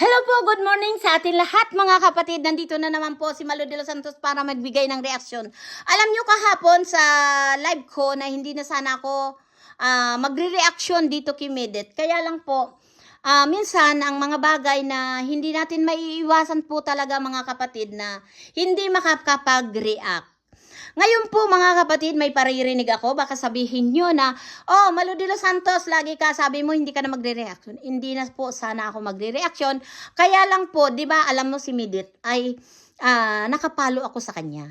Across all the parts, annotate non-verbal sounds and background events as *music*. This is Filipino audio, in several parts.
Hello po, good morning sa atin lahat mga kapatid. Nandito na naman po si Malo de los Santos para magbigay ng reaksyon. Alam nyo kahapon sa live ko na hindi na sana ako ah, magre-reaction dito kay Medet. Kaya lang po, ah, minsan ang mga bagay na hindi natin maiiwasan po talaga mga kapatid na hindi makakapag-react. Ngayon po mga kapatid, may paririnig ako. Baka sabihin nyo na, oh, los Santos, lagi ka sabi mo hindi ka na magre-reaction. Hindi na po sana ako magre-reaction. Kaya lang po, di ba, alam mo si Midit ay ah, nakapalo ako sa kanya.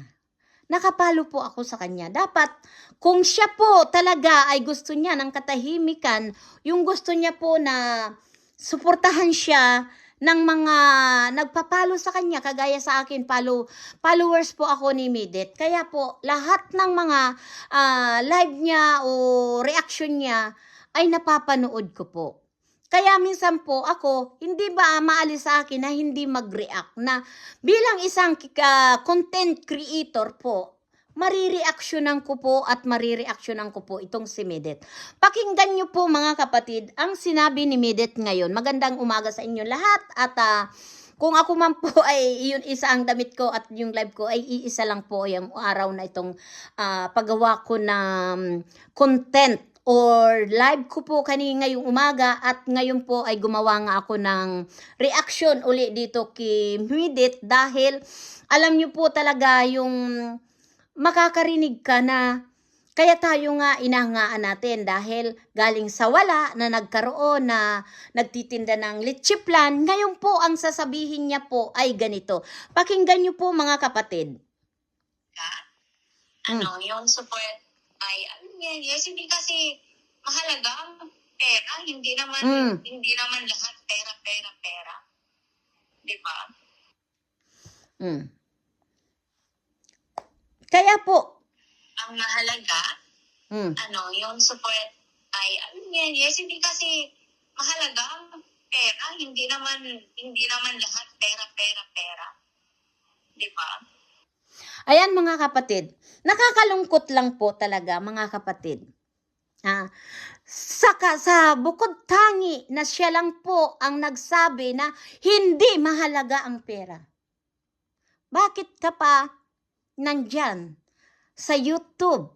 Nakapalo po ako sa kanya. Dapat, kung siya po talaga ay gusto niya ng katahimikan, yung gusto niya po na suportahan siya ng mga nagpapalo sa kanya, kagaya sa akin, follow, followers po ako ni Midit. Kaya po, lahat ng mga ah, live niya o reaction niya ay napapanood ko po. Kaya minsan po ako, hindi ba maalis sa akin na hindi mag-react na bilang isang ah, content creator po, marireaksyonan ko po at marireaksyonan ko po itong si Midit. Pakinggan niyo po mga kapatid ang sinabi ni Midit ngayon. Magandang umaga sa inyo lahat at ah, kung ako man po *laughs* ay yun isa ang damit ko at yung live ko ay iisa lang po yung araw na itong ah, paggawa ko ng content or live ko po kanina ngayong umaga at ngayon po ay gumawa nga ako ng reaction uli dito kay Midit dahil alam niyo po talaga yung makakarinig ka na kaya tayo nga inahangaan natin dahil galing sa wala na nagkaroon na nagtitinda ng lechiplan, ngayon po ang sasabihin niya po ay ganito. Pakinggan niyo po mga kapatid. ka, ano, yung support ay, ano yes, hindi kasi mahalaga ang pera, hindi naman, Mm. hindi naman lahat pera, pera, pera. Di ba? Mm. Kaya po, Ang mahalaga, mm, ano, yung support ay, ano yan, yes, hindi kasi mahalaga ang pera, hindi naman, hindi naman lahat pera, pera, pera. Di ba? Ayan mga kapatid, nakakalungkot lang po talaga mga kapatid. Ah, saka sa bukod tangi na siya lang po ang nagsabi na hindi mahalaga ang pera. Bakit ka pa nandyan sa YouTube?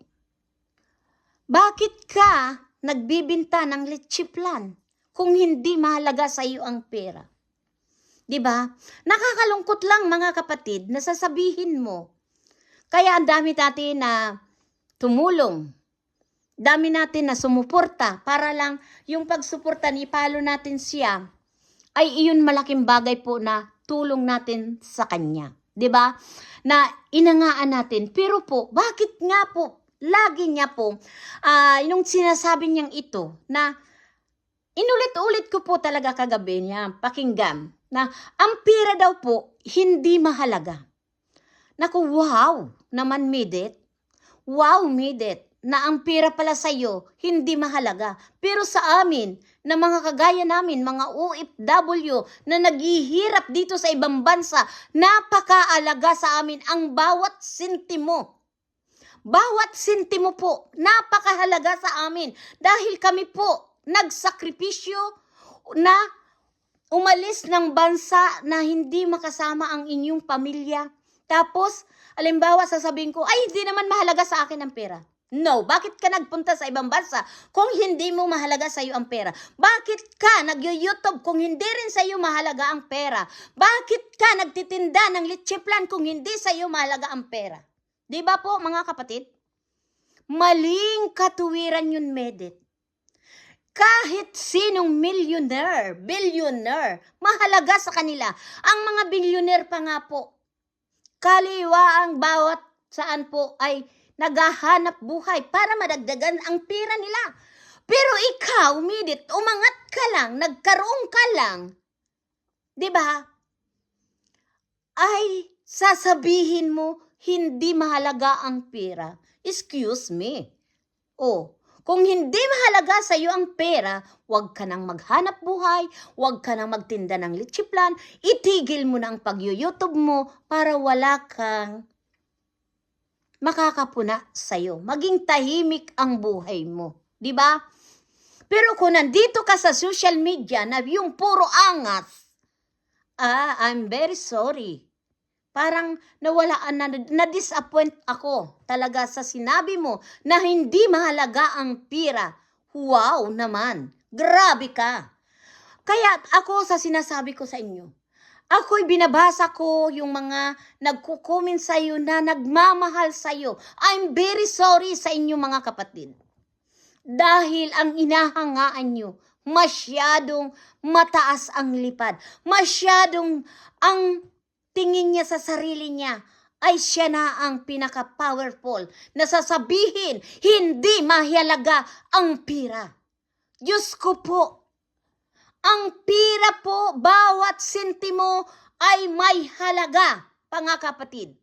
Bakit ka nagbibinta ng lechiplan kung hindi mahalaga sa iyo ang pera? 'Di ba? Nakakalungkot lang mga kapatid na sasabihin mo. Kaya ang dami natin na tumulong. Dami natin na sumuporta para lang yung pagsuporta ni palo natin siya ay iyon malaking bagay po na tulong natin sa kanya. 'Di ba? Na inangaan natin. Pero po, bakit nga po lagi niya po ah yung sinasabi niyang ito na inulit-ulit ko po talaga kagabi niya pakinggan na ang pera daw po hindi mahalaga. Naku, wow naman midit. Wow midit na ang pera pala sa'yo hindi mahalaga. Pero sa amin, na mga kagaya namin, mga OFW na naghihirap dito sa ibang bansa, napakaalaga sa amin ang bawat sintimo. Bawat sintimo po, napakahalaga sa amin dahil kami po nagsakripisyo na umalis ng bansa na hindi makasama ang inyong pamilya. Tapos, alimbawa, sasabihin ko, ay, hindi naman mahalaga sa akin ang pera. No, bakit ka nagpunta sa ibang bansa kung hindi mo mahalaga sa iyo ang pera? Bakit ka nag-YouTube kung hindi rin sa iyo mahalaga ang pera? Bakit ka nagtitinda ng lechiplan kung hindi sa iyo mahalaga ang pera? Di ba po mga kapatid? Maling katuwiran yun, Medit. Kahit sinong millionaire, billionaire, mahalaga sa kanila. Ang mga billionaire pa nga po, kaliwa ang bawat saan po ay naghahanap buhay para madagdagan ang pera nila. Pero ikaw, Midit, umangat ka lang, nagkaroon ka lang. 'Di ba? Ay, sasabihin mo, hindi mahalaga ang pera. Excuse me. Oh, kung hindi mahalaga sa iyo ang pera, huwag ka nang maghanap buhay, huwag ka nang magtinda ng lechiplan, itigil mo na ang pag-youtube mo para wala kang makakapuna sa iyo. Maging tahimik ang buhay mo. 'Di ba? Pero kung nandito ka sa social media na yung puro angas, Ah, I'm very sorry. Parang nawalaan na, na-disappoint ako talaga sa sinabi mo na hindi mahalaga ang pira. Wow naman, grabe ka. Kaya ako sa sinasabi ko sa inyo, ako'y binabasa ko yung mga nagkukumin sa iyo na nagmamahal sa iyo. I'm very sorry sa inyo mga kapatid. Dahil ang inahangaan nyo, masyadong mataas ang lipad. Masyadong ang tingin niya sa sarili niya ay siya na ang pinaka-powerful na sasabihin, hindi mahalaga ang pira. Diyos ko po, ang pira po, bawat sentimo ay may halaga, mga kapatid.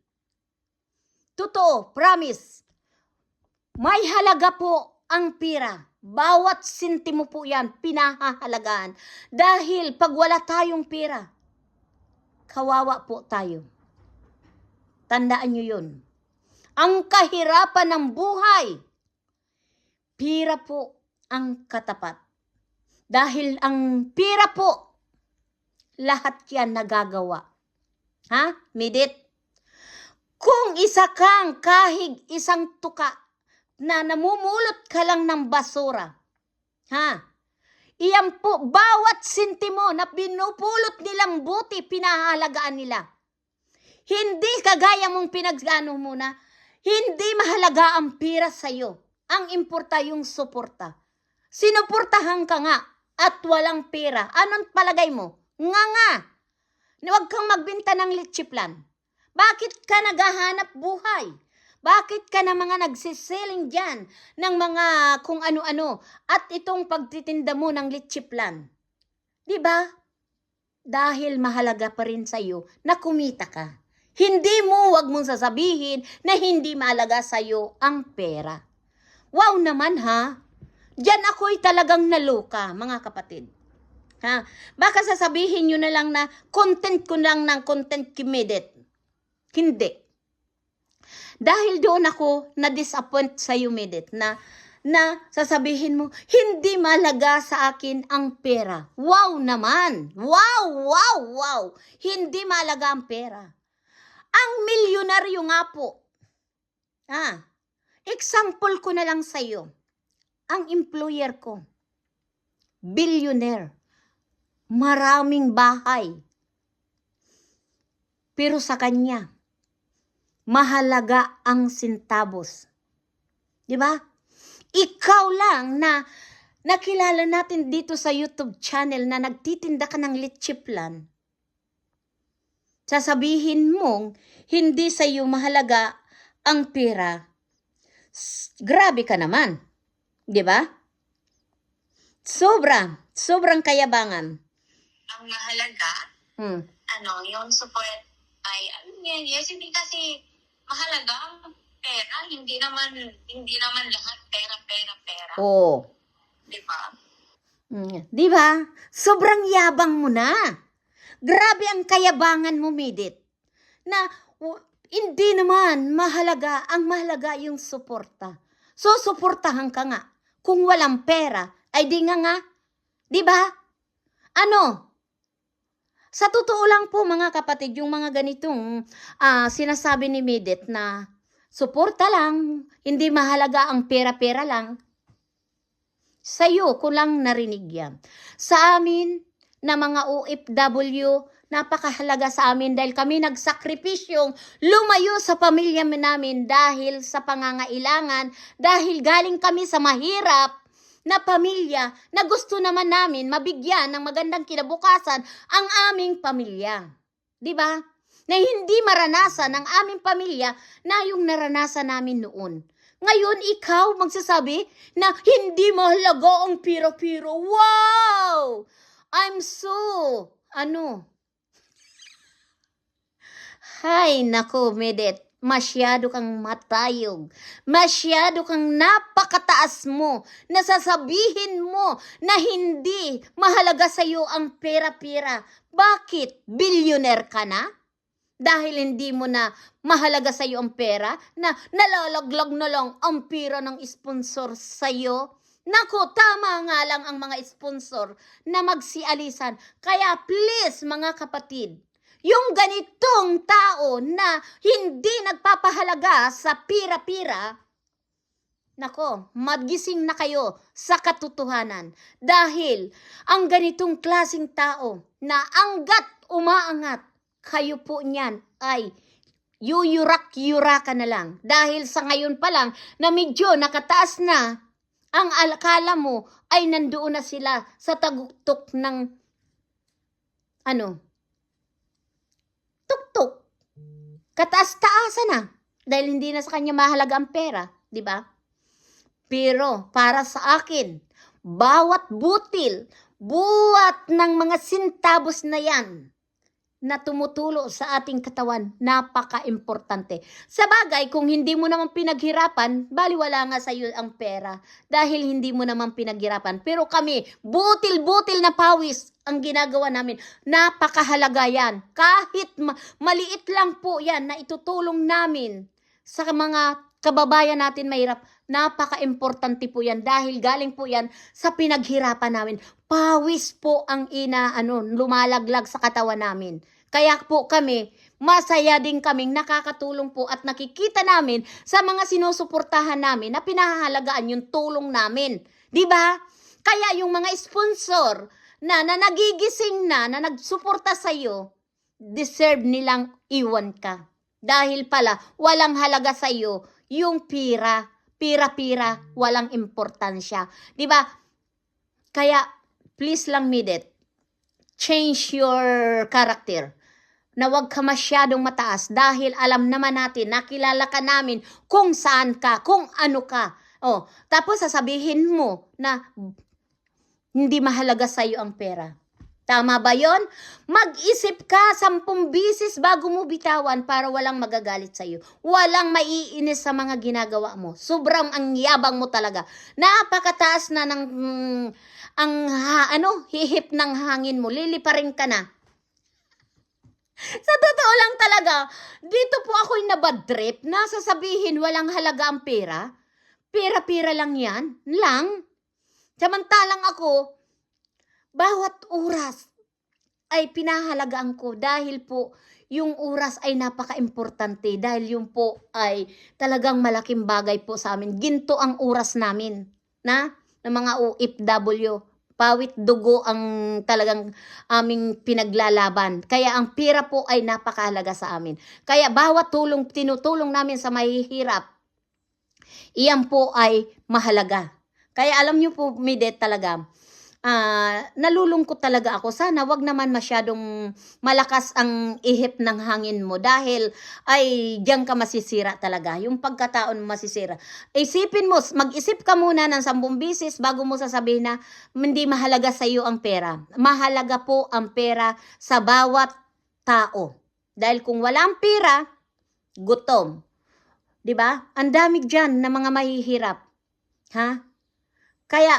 Totoo, promise. May halaga po ang pira. Bawat sentimo po yan, pinahahalagaan. Dahil pag wala tayong pira, kawawa po tayo. Tandaan nyo yun. Ang kahirapan ng buhay, pira po ang katapat. Dahil ang pira po, lahat yan nagagawa. Ha? Midit? Kung isa kang kahig isang tuka na namumulot ka lang ng basura, ha? Iyan po, bawat sintimo na pinupulot nilang buti, pinahalagaan nila. Hindi kagaya mong pinagano muna, hindi mahalaga ang pira sa'yo. Ang importa yung suporta. Sinuportahan ka nga at walang pera. Anong palagay mo? Nga nga. Huwag kang magbinta ng litsiplan. Bakit ka naghahanap buhay? Bakit ka na mga nagsisiling dyan ng mga kung ano-ano at itong pagtitinda mo ng litsiplan? Di ba? Dahil mahalaga pa rin sa'yo na kumita ka. Hindi mo wag mong sasabihin na hindi mahalaga sa'yo ang pera. Wow naman ha. Diyan ako'y talagang naluka, mga kapatid. Ha? Baka sasabihin nyo na lang na content ko lang ng content committed. Hindi. Dahil doon ako na-disappoint sa Humidit na na sasabihin mo, hindi malaga sa akin ang pera. Wow naman! Wow, wow, wow! Hindi malaga ang pera. Ang milyonaryo nga po. Ah, example ko na lang sa iyo. Ang employer ko, billionaire, maraming bahay. Pero sa kanya, mahalaga ang sintabos. Di ba? Ikaw lang na nakilala natin dito sa YouTube channel na nagtitinda ka ng litsiplan. Sasabihin mong hindi sa iyo mahalaga ang pera. Grabe ka naman. Di ba? Sobra, sobrang kayabangan. Ang mahalaga, Hmm. ano, yung support ay, ano yan, yes, hindi kasi mahalaga ang pera. Hindi naman, hindi naman lahat pera, pera, pera. Oo. Di ba? Mm, Di ba? Sobrang yabang mo na. Grabe ang kayabangan mo, Midit. Na hindi naman mahalaga, ang mahalaga yung suporta. So, suportahan ka nga. Kung walang pera, ay di nga nga. Di ba? Ano? Sa totoo lang po mga kapatid, yung mga ganitong ah, sinasabi ni Midit na suporta lang, hindi mahalaga ang pera-pera lang. Sa'yo ko lang narinig yan. Sa amin, na mga OFW, napakahalaga sa amin dahil kami nagsakripisyong lumayo sa pamilya namin dahil sa pangangailangan, dahil galing kami sa mahirap na pamilya na gusto naman namin mabigyan ng magandang kinabukasan ang aming pamilya. 'Di ba? Na hindi maranasan ng aming pamilya na yung naranasan namin noon. Ngayon, ikaw magsasabi na hindi mahalaga ang piro-piro. Wow! I'm so, ano? Hay, nako, Medet. Masyado kang matayog. Masyado kang napakataas mo. Nasasabihin mo na hindi mahalaga sa iyo ang pera-pera. Bakit? Billionaire ka na? Dahil hindi mo na mahalaga sa iyo ang pera, na nalalaglag na lang ang pera ng sponsor sa iyo, Nako, tama nga lang ang mga sponsor na magsialisan. Kaya please mga kapatid, yung ganitong tao na hindi nagpapahalaga sa pira-pira, nako, magising na kayo sa katotohanan. Dahil ang ganitong klasing tao na anggat umaangat, kayo po niyan ay yuyurak-yuraka na lang. Dahil sa ngayon pa lang na medyo nakataas na, ang alakala mo ay nandoon na sila sa taguktok ng ano? Tuktok. Kataas-taasan na. Dahil hindi na sa kanya mahalaga ang pera, di ba? Pero para sa akin, bawat butil, buwat ng mga sintabos na yan na tumutulo sa ating katawan, napaka-importante. Sa bagay, kung hindi mo naman pinaghirapan, baliwala nga sa iyo ang pera dahil hindi mo naman pinaghirapan. Pero kami, butil-butil na pawis ang ginagawa namin. Napakahalaga yan. Kahit ma- maliit lang po yan na itutulong namin sa mga kababayan natin mahirap, napaka-importante po yan dahil galing po yan sa pinaghirapan namin. Pawis po ang ina, ano, lumalaglag sa katawan namin. Kaya po kami, masaya din kaming nakakatulong po at nakikita namin sa mga sinusuportahan namin na pinahahalagaan yung tulong namin. Di ba? Kaya yung mga sponsor na, na nagigising na, na nagsuporta sa iyo, deserve nilang iwan ka. Dahil pala, walang halaga sa iyo yung pira. Pira-pira, walang importansya. Di ba? Kaya, please lang, Midet, change your character. Na wag ka masyadong mataas dahil alam naman natin, nakilala ka namin kung saan ka, kung ano ka. Oh, tapos sasabihin mo na hindi mahalaga sa iyo ang pera. Tama ba yon? Mag-isip ka sampung bisis bago mo bitawan para walang magagalit sa iyo. Walang maiinis sa mga ginagawa mo. Sobrang ang yabang mo talaga. Napakataas na ng mm, ang ha, ano, hihip ng hangin mo. Liliparin ka na. Sa totoo lang talaga, dito po ako'y nabadrip na sasabihin walang halaga ang pera. Pera-pera lang yan. Lang. Samantalang ako, bawat oras ay pinahalagaan ko dahil po yung oras ay napaka-importante dahil yung po ay talagang malaking bagay po sa amin. Ginto ang oras namin na ng mga OFW. Pawit dugo ang talagang aming pinaglalaban. Kaya ang pira po ay napakahalaga sa amin. Kaya bawat tulong tinutulong namin sa mahihirap, iyan po ay mahalaga. Kaya alam niyo po, Midet, talaga, ah nalulungkot talaga ako. Sana wag naman masyadong malakas ang ihip ng hangin mo dahil ay diyan ka masisira talaga. Yung pagkataon mo masisira. Isipin mo, mag-isip ka muna ng sambung bisis bago mo sasabihin na hindi mahalaga sa iyo ang pera. Mahalaga po ang pera sa bawat tao. Dahil kung wala ang pera, gutom. 'Di ba? Ang dami diyan na mga mahihirap. Ha? Kaya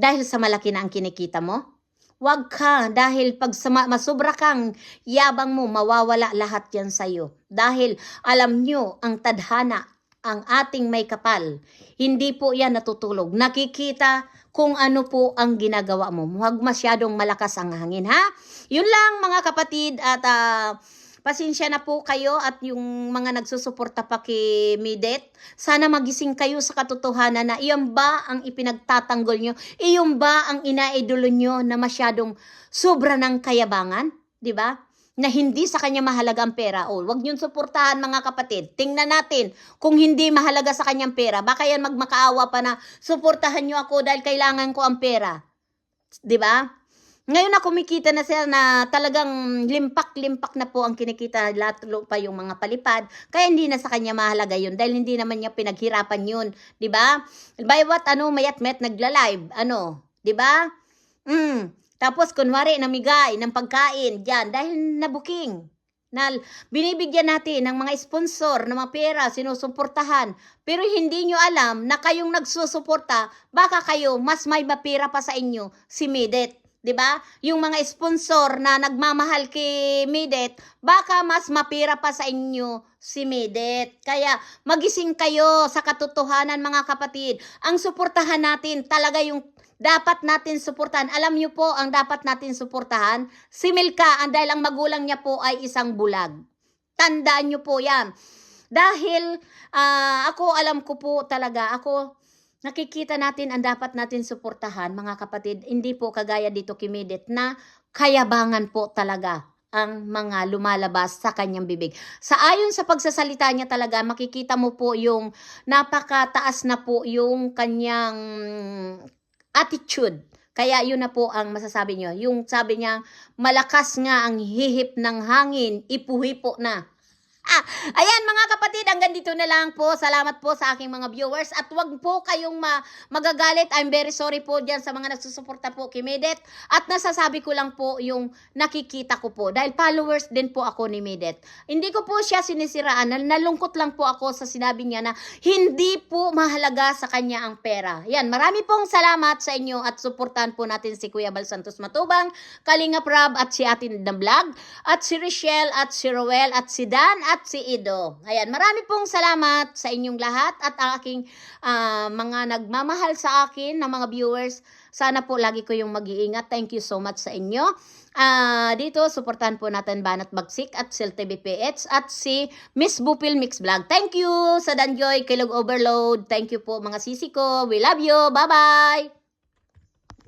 dahil sa malaki na ang kinikita mo, wag ka dahil pag sama, masobra kang yabang mo, mawawala lahat yan sa'yo. Dahil alam nyo, ang tadhana, ang ating may kapal, hindi po yan natutulog. Nakikita kung ano po ang ginagawa mo. Huwag masyadong malakas ang hangin, ha? Yun lang mga kapatid at ah, pasensya na po kayo at yung mga nagsusuporta pa kay Midet. Sana magising kayo sa katotohanan na iyon ba ang ipinagtatanggol nyo? Iyon ba ang inaidolo nyo na masyadong sobra ng kayabangan? 'Di ba? Na hindi sa kanya mahalaga ang pera. O, wag niyong suportahan mga kapatid. Tingnan natin kung hindi mahalaga sa kanyang pera. Baka yan magmakaawa pa na suportahan niyo ako dahil kailangan ko ang pera. 'Di ba? Ngayon na kumikita na siya na talagang limpak-limpak na po ang kinikita lalo pa yung mga palipad. Kaya hindi na sa kanya mahalaga yun dahil hindi naman niya pinaghirapan yun. ba? By what ano mayat met nagla-live. Ano? ba? Mm. Tapos kunwari namigay ng pagkain diyan dahil nabuking. Na binibigyan natin ng mga sponsor ng mga pera, sinusuportahan. Pero hindi nyo alam na kayong nagsusuporta, baka kayo mas may mapira pa sa inyo si Midet. 'Di ba? Yung mga sponsor na nagmamahal kay Midet, baka mas mapira pa sa inyo si Midet. Kaya magising kayo sa katotohanan mga kapatid. Ang suportahan natin talaga yung dapat natin suportahan. Alam niyo po ang dapat natin suportahan? Si Milka, ang dahil ang magulang niya po ay isang bulag. Tandaan niyo po yan. Dahil ah, ako alam ko po talaga, ako nakikita natin ang dapat natin suportahan mga kapatid. Hindi po kagaya dito kay Midet na kayabangan po talaga ang mga lumalabas sa kanyang bibig. Sa ayon sa pagsasalita niya talaga, makikita mo po yung napakataas na po yung kanyang attitude. Kaya yun na po ang masasabi niyo. Yung sabi niya, malakas nga ang hihip ng hangin, ipuhi po na. Ah, ayan mga kapatid, hanggang dito na lang po. Salamat po sa aking mga viewers. At wag po kayong ma magagalit. I'm very sorry po dyan sa mga nagsusuporta po kay Medet. At nasasabi ko lang po yung nakikita ko po. Dahil followers din po ako ni Medet. Hindi ko po siya sinisiraan. Nal- Nalungkot lang po ako sa sinabi niya na hindi po mahalaga sa kanya ang pera. Yan, marami pong salamat sa inyo at suportahan po natin si Kuya Bal Santos Matubang, Kalinga Prab at si Atin na Vlog, at si Richelle at si Roel at si Dan at si Ido. Ayan, marami pong salamat sa inyong lahat at aking ah, mga nagmamahal sa akin na mga viewers. Sana po lagi ko yung mag-iingat. Thank you so much sa inyo. Ah, dito, suportahan po natin Banat Bagsik at Sil TVPH at si Miss Bupil Mix Vlog. Thank you sa Danjoy, Kilog Overload. Thank you po mga sisi ko. We love you. Bye-bye!